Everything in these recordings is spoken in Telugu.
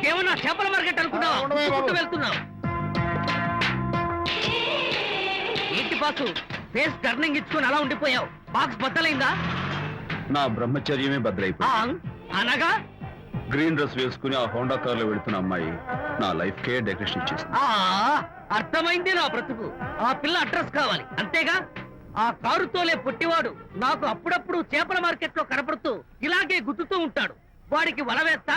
ఇదేమన్నా చేపల మార్కెట్ అనుకున్నావా? వెళ్తున్నావు. ఏంటి బాసు? ఫేస్ టర్నింగ్ ఇచ్చుకొని అలా ఉండిపోయావు. బాక్స్ బద్దలైందా? నా బ్రహ్మచర్యమే బద్దలైపోయింది. అనగా గ్రీన్ డ్రెస్ వేసుకుని ఆ హోండా కార్లో వెళుతున్న అమ్మాయి నా లైఫ్ కే డెకరేషన్ ఇచ్చేసింది. ఆ అర్థమైంది నా బ్రతుకు. ఆ పిల్ల అడ్రస్ కావాలి. అంతేగా? ఆ కారు తోలే పుట్టివాడు నాకు అప్పుడప్పుడు చేపల మార్కెట్లో కనపడుతూ ఇలాగే గుద్దుతూ ఉంటాడు. వాడికి వల వేస్తా?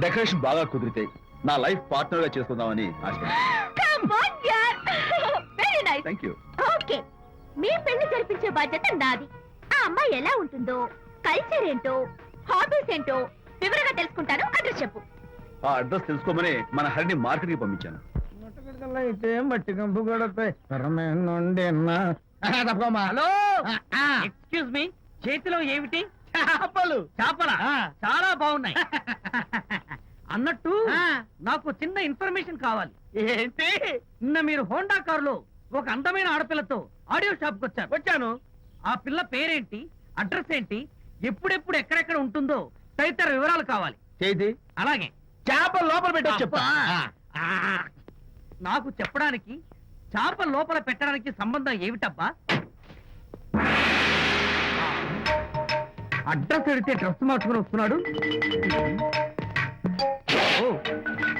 డెకరేషన్ బాగా కుదిరితే నా లైఫ్ పార్ట్నర్గా చేసుకుందామని ఆశ. Come on, yaar. Very nice. Thank you okay మీ పెళ్ళి జరిపించే బాధ్యత నాది. ఆ అమ్మాయి ఎలా ఉంటుందో కల్చర్ ఏంటో హాబీస్ ఏంటో వివరంగా తెలుసుకుంటాను. అడ్రస్ చెప్పు. ఆ అడ్రస్ తెలుసుకోమని మన హరిని మార్కెట్కి పంపించాను అయితే మట్టి కంపు హలో? ఎక్స్క్యూజ్ మీ చేతిలో ఏమిటి? చేపలు. చేపల? ఆ. చాలా బాగున్నాయి. నాకు చిన్న ఇన్ఫర్మేషన్ కావాలి. ఏంటి? నిన్న మీరు హోండా కారులో ఒక అందమైన ఆడపిల్లతో ఆడియో షాప్ వచ్చారు. వచ్చాను. ఆ పిల్ల పేరేంటి? అడ్రస్ ఏంటి? ఎప్పుడెప్పుడు ఎక్కడెక్కడ ఉంటుందో తదితర వివరాలు కావాలి. చేతి అలాగే. చేపలు లోపల పెట్టి చెప్తా. అబ్బా. ఆ, నాకు చెప్పడానికి చేప లోపల పెట్టడానికి సంబంధం ఏమిటబ్బా? అడ్రస్ అడిగితే డ్రెస్ మార్చుకుని వస్తున్నాడు. ఓ.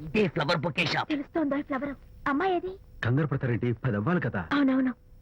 ఇదే ఫ్లవర్ బొకే షాప్ తెలుస్తోందా ఫ్లవర్? అమ్మాయి ఏది? కంగారు పడతారేంటి? పది అవ్వాలి కదా. అవునవును.